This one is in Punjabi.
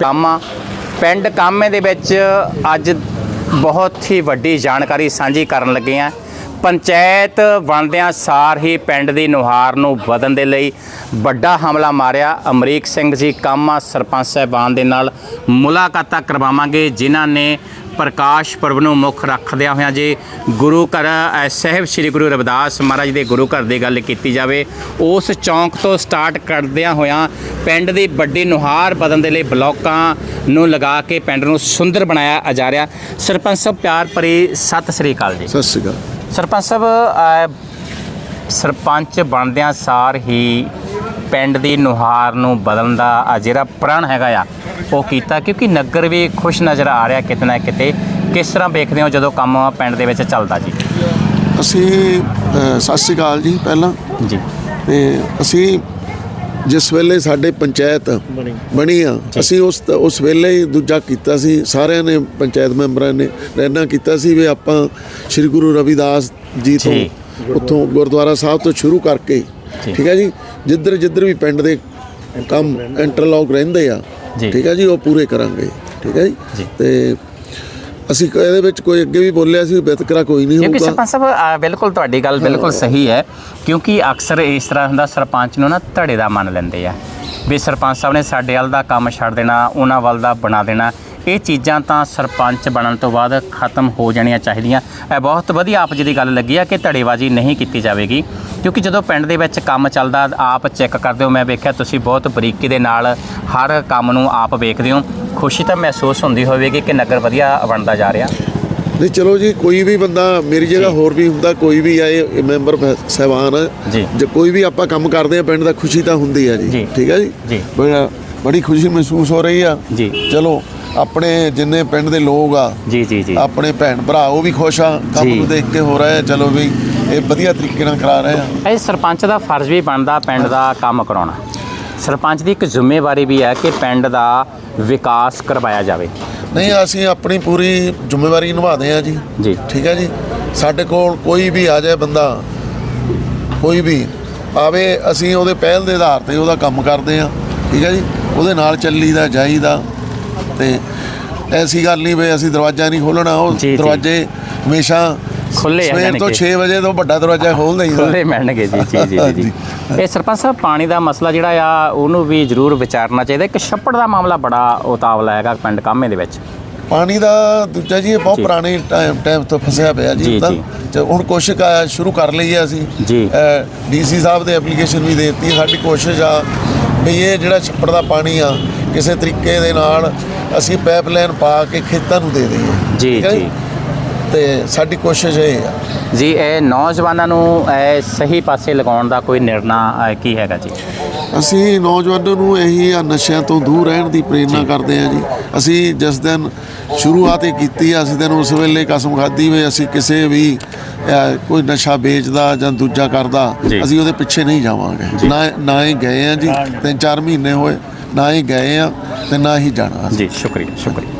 ਕਾਮਾ ਪਿੰਡ ਕਾਮੇ ਦੇ ਵਿੱਚ ਅੱਜ ਬਹੁਤ ਹੀ ਵੱਡੀ ਜਾਣਕਾਰੀ ਸਾਂਝੀ ਕਰਨ ਲੱਗੇ ਆ ਪੰਚਾਇਤ ਬਣਦਿਆਂ ਸਾਰ ਹੀ ਪਿੰਡ ਦੀ ਨੁਹਾਰ ਨੂੰ ਵਧਣ ਦੇ ਲਈ ਵੱਡਾ ਹਮਲਾ ਮਾਰਿਆ। ਅਮਰੀਕ ਸਿੰਘ ਜੀ ਕਾਮਾ ਸਰਪੰਚ ਸਾਹਿਬਾਨ ਦੇ ਨਾਲ ਮੁਲਾਕਾਤਾਂ ਕਰਵਾਵਾਂਗੇ, ਜਿਨ੍ਹਾਂ ਨੇ ਪ੍ਰਕਾਸ਼ ਪੁਰਬ ਨੂੰ ਮੁੱਖ ਰੱਖਦਿਆਂ ਹੋਇਆਂ ਜੇ ਗੁਰੂ ਘਰ ਸਾਹਿਬ ਸ੍ਰੀ ਗੁਰੂ ਰਵਿਦਾਸ ਮਹਾਰਾਜ ਦੇ ਗੁਰੂ ਘਰ ਦੀ ਗੱਲ ਕੀਤੀ ਜਾਵੇ ਉਸ ਚੌਂਕ ਤੋਂ ਸਟਾਰਟ ਕਰਦਿਆਂ ਹੋਇਆਂ ਪਿੰਡ ਦੀ ਵੱਡੀ ਨੁਹਾਰ ਬਦਲਣ ਦੇ ਲਈ ਬਲੋਕਾਂ ਨੂੰ ਲਗਾ ਕੇ ਪਿੰਡ ਨੂੰ ਸੁੰਦਰ ਬਣਾਇਆ ਜਾ ਰਿਹਾ। ਸਰਪੰਚ ਸਾਹਿਬ ਪਿਆਰ ਭਰੀ ਸਤਿ ਸ੍ਰੀ ਅਕਾਲ ਜੀ। ਸਤਿ ਸ਼੍ਰੀ ਅਕਾਲ। ਸਰਪੰਚ ਸਾਹਿਬ ਸਰਪੰਚ ਬਣਦਿਆਂ ਸਾਰ ਹੀ ਪਿੰਡ ਦੀ ਨੁਹਾਰ ਨੂੰ ਬਦਲਣ ਦਾ ਜਿਹੜਾ ਪ੍ਰਣ ਹੈਗਾ ਆ ਉਹ ਕੀਤਾ ਕਿਉਂਕਿ ਨਗਰ ਵੀ ਖੁਸ਼ ਨਜ਼ਰ ਆ ਰਿਹਾ ਕਿਤੇ ਨਾ ਕਿਤੇ। ਕਿਸ ਤਰ੍ਹਾਂ ਵੇਖਦੇ ਹੋ ਜਦੋਂ ਕੰਮ ਪਿੰਡ ਦੇ ਵਿੱਚ ਚੱਲਦਾ ਜੀ? ਅਸੀਂ ਅ, ਸਤਿ ਸ਼੍ਰੀ ਅਕਾਲ ਜੀ ਪਹਿਲਾਂ। ਜੀ। ਤੇ ਅਸੀਂ ਜਿਸ ਵੇਲੇ ਸਾਡੇ ਪੰਚਾਇਤ ਬਣੀ। ਆ ਅਸੀਂ ਉਸ ਉਸ ਵੇਲੇ ਹੀ ਦੂਜਾ ਕੀਤਾ ਸੀ। ਸਾਰਿਆਂ ਨੇ ਪੰਚਾਇਤ ਮੈਂਬਰਾਂ ਨੇ ਰਹਿਣਾ ਕੀਤਾ ਸੀ ਵੀ ਆਪਾਂ ਸ੍ਰੀ ਗੁਰੂ ਰਵਿਦਾਸ ਜੀ ਤੋਂ ਜੀ। ਉੱਥੋਂ ਗੁਰਦੁਆਰਾ ਸਾਹਿਬ ਤੋਂ ਸ਼ੁਰੂ ਕਰਕੇ। ਠੀਕ ਹੈ ਜੀ? ਜਿੱਧਰ ਜਿੱਧਰ ਵੀ ਪਿੰਡ ਦੇ ਕੰਮ ਇੰਟਰਲੌਕ ਰਹਿੰਦੇ ਆ। ਠੀਕ ਹੈ ਜੀ? ਉਹ ਪੂਰੇ ਕਰਾਂਗੇ ਠੀਕ ਹੈ ਜੀ। ਤੇ ਅਸੀਂ ਇਹਦੇ ਵਿੱਚ ਕੋਈ ਅੱਗੇ ਵੀ ਬੋਲਿਆ ਸੀ ਵਿਤਕਰਾ ਕੋਈ ਨਹੀਂ ਕਿਉਂਕਿ ਹੋਊਗਾ। ਸਰਪੰਚ ਸਾਹਿਬ ਬਿਲਕੁਲ ਤੁਹਾਡੀ ਗੱਲ ਬਿਲਕੁਲ ਸਹੀ ਹੈ ਕਿਉਂਕਿ ਅਕਸਰ ਇਸ ਤਰ੍ਹਾਂ ਹੁੰਦਾ ਸਰਪੰਚ ਨੂੰ ਨਾ ਧੜੇ ਦਾ ਮੰਨ ਲੈਂਦੇ ਆ। ਵੀ ਸਰਪੰਚ ਸਾਹਿਬ ਨੇ ਸਾਡੇ ਵੱਲ ਦਾ ਕੰਮ ਛੱਡ ਦੇਣਾ ਉਹਨਾਂ ਵੱਲ ਦਾ ਬਣਾ ਦੇਣਾ ਇਹ ਚੀਜ਼ਾਂ ਤਾਂ ਸਰਪੰਚ ਬਣਨ ਤੋਂ ਬਾਅਦ ਖਤਮ ਹੋ ਜਾਣੀਆਂ ਚਾਹੀਦੀਆਂ। ਇਹ ਬਹੁਤ ਵਧੀਆ ਆਪ ਜੀ ਦੀ ਗੱਲ ਲੱਗੀ ਆ ਕਿ ਧੜੇਬਾਜ਼ੀ ਨਹੀਂ ਕੀਤੀ ਜਾਵੇਗੀ। ਕਿਉਂਕਿ ਜਦੋਂ ਪਿੰਡ ਦੇ ਵਿੱਚ ਕੰਮ ਚੱਲਦਾ ਆਪ ਚੈੱਕ ਕਰਦੇ ਹੋ। ਮੈਂ ਵੇਖਿਆ ਤੁਸੀਂ ਬਹੁਤ ਬਰੀਕੀ ਦੇ ਨਾਲ ਹਰ ਕੰਮ ਨੂੰ ਆਪ ਵੇਖਦੇ ਹੋ। ਖੁਸ਼ੀ ਤਾਂ ਮਹਿਸੂਸ ਹੁੰਦੀ ਹੋਵੇਗੀ ਕਿ ਨਗਰ ਵਧੀਆ ਬਣਦਾ ਜਾ ਰਿਹਾ। ਨਹੀਂ ਚਲੋ ਜੀ ਕੋਈ ਵੀ ਬੰਦਾ ਮੇਰੀ ਜਗ੍ਹਾ ਹੋਰ ਵੀ ਹੁੰਦਾ ਕੋਈ ਵੀ ਆਏ ਮੈਂਬਰ ਸਾਹਿਬਾਨ। ਆ, ਜੀ। ਜੇ ਕੋਈ ਵੀ ਆਪਾਂ ਕੰਮ ਕਰਦੇ ਆ ਪਿੰਡ ਦਾ ਖੁਸ਼ੀ ਤਾਂ ਹੁੰਦੀ ਆ ਜੀ। ਠੀਕ ਜੀ? ਜੀ। ਬੜਾ ਬੜੀ ਖੁਸ਼ੀ ਮਹਿਸੂਸ ਹੋ ਰਹੀ ਆ। ਜੀ। ਚਲੋ ਆਪਣੇ ਜਿੰਨੇ ਪਿੰਡ ਦੇ ਲੋਕ ਆ ਜੀ ਜੀ ਜੀ। ਆਪਣੇ ਭੈਣ ਭਰਾ ਉਹ ਵੀ ਖੁਸ਼ ਆ ਕੰਮ। ਨੂੰ ਦੇਖ ਕੇ ਹੋ ਰਿਹਾ ਚਲੋ ਵੀ ਇਹ ਵਧੀਆ ਤਰੀਕੇ ਨਾਲ ਕਰਾ ਰਹੇ ਆ। ਇਹ ਸਰਪੰਚ ਦਾ ਫਰਜ਼ ਵੀ ਬਣਦਾ ਪਿੰਡ ਦਾ ਕੰਮ ਕਰਾਉਣਾ। ਸਰਪੰਚ ਦੀ ਇੱਕ ਜ਼ਿੰਮੇਵਾਰੀ ਵੀ ਹੈ ਕਿ ਪਿੰਡ ਦਾ ਵਿਕਾਸ ਕਰਵਾਇਆ ਜਾਵੇ। ਨਹੀਂ ਅਸੀਂ ਆਪਣੀ ਪੂਰੀ ਜ਼ਿੰਮੇਵਾਰੀ ਨਿਭਾਉਂਦੇ ਆ ਜੀ। ਜੀ। ਠੀਕ ਹੈ ਜੀ? ਸਾਡੇ ਕੋਲ ਕੋਈ ਵੀ ਆ ਜਾਏ ਬੰਦਾ ਕੋਈ ਵੀ ਆਵੇ ਅਸੀਂ ਉਹਦੇ ਪਹਿਲ ਦੇ ਆਧਾਰ ਤੇ ਉਹਦਾ ਕੰਮ ਕਰਦੇ ਆ। ਠੀਕ ਹੈ ਜੀ? ਉਹਦੇ ਨਾਲ ਚੱਲੀਦਾ ਜਾਈਦਾ। ਤੇ ਐਸੀ ਗੱਲ ਨਹੀਂ ਵੀ ਅਸੀਂ ਦਰਵਾਜ਼ਾ ਨਹੀਂ ਖੋਲਣਾ ਉਹ ਜੀ, ਜੀ। ਦਰਵਾਜ਼ੇ ਹਮੇਸ਼ਾ ਖੁੱਲ੍ਹੇ ਆ ਸਵੇਰ ਤੋਂ ਕਿ। 6 ਵਜੇ ਤੋਂ ਵੱਡਾ ਦਰਵਾਜ਼ਾ ਖੋਲ ਦਈਦਾ ਖੁੱਲੇ ਮਿਲਣਗੇ ਜੀ ਜੀ ਜੀ ਜੀ, ਜੀ ਇਹ ਸਰਪੰਚ ਸਾਹਿਬ ਪਾਣੀ ਦਾ ਮਸਲਾ ਜਿਹੜਾ ਆ ਉਹਨੂੰ ਵੀ ਜ਼ਰੂਰ ਵਿਚਾਰਨਾ ਚਾਹੀਦਾ ਇੱਕ ਛੱਪੜ ਦਾ ਮਾਮਲਾ ਬੜਾ ਉਤਾਵਲਾ ਹੈਗਾ ਪਿੰਡ ਕਾਮੇ ਦੇ ਵਿੱਚ ਪਾਣੀ ਦਾ ਦੂਜਾ ਜੀ ਇਹ ਬਹੁਤ। ਪੁਰਾਣੇ ਟਾਈਮ ਟਾਈਮ ਤੋਂ ਫਸਿਆ ਪਿਆ ਜੀ, ਜੀ ਤਾਂ ਜੀ। ਹੁਣ ਕੋਸ਼ਿਸ਼ ਆ ਸ਼ੁਰੂ ਕਰ ਲਈ ਹੈ ਅਸੀਂ ਜੀ। ਡੀਸੀ ਸਾਹਿਬ ਦੇ ਐਪਲੀਕੇਸ਼ਨ ਵੀ ਦੇ ਦਿੱਤੀ ਸਾਡੀ ਕੋਸ਼ਿਸ਼ ਆ ਵੀ ਇਹ ਜਿਹੜਾ ਛੱਪੜ ਦਾ ਪਾਣੀ ਆ ਕਿਸੇ ਤਰੀਕੇ ਦੇ ਨਾਲ ਅਸੀਂ ਪਾਈਪਲਾਈਨ ਪਾ ਕੇ ਖੇਤਾਂ ਨੂੰ ਦੇ ਦਈਏ। ਜੀ, ਠੀਕ ਹੈ ਜੀ। ਤੇ ਸਾਡੀ ਕੋਸ਼ਿਸ਼ ਇਹ ਆ। ਜੀ ਇਹ ਨੌਜਵਾਨਾਂ ਨੂੰ ਇਹ ਸਹੀ ਪਾਸੇ ਲਗਾਉਣ ਦਾ ਕੋਈ ਨਿਰਣਾ ਅ, ਕੀ ਹੈਗਾ ਜੀ? ਅਸੀਂ ਨੌਜਵਾਨਾਂ ਨੂੰ ਇਹੀ ਆ ਨਸ਼ਿਆਂ ਤੋਂ ਦੂਰ ਰਹਿਣ ਦੀ ਪ੍ਰੇਰਣਾ ਕਰਦੇ ਆ ਜੀ। ਅਸੀਂ ਜਿਸ ਦਿਨ ਸ਼ੁਰੂਆਤ ਹੀ ਕੀਤੀ ਆ ਅਸੀਂ ਦਿਨ ਉਸ ਵੇਲੇ ਕਸਮ ਖਾਧੀ ਵੀ ਅਸੀਂ ਕਿਸੇ ਵੀ ਅਹ, ਕੋਈ ਨਸ਼ਾ ਵੇਚਦਾ ਜਾਂ ਦੂਜਾ ਕਰਦਾ ਜੀ। ਅਸੀਂ ਉਹਦੇ ਪਿੱਛੇ ਨਹੀਂ ਜਾਵਾਂਗੇ। ਨਾ ਨਾ ਹੀ ਗਏ ਆ ਜੀ ਤਿੰਨ ਚਾਰ ਮਹੀਨੇ ਹੋਏ। ਨਾ ਹੀ ਗਏ ਆ ਤੇ ਨਾ ਹੀ ਜਾਣਾ। ਜੀ ਸ਼ੁਕਰੀਆ ਸ਼ੁਕਰੀਆ।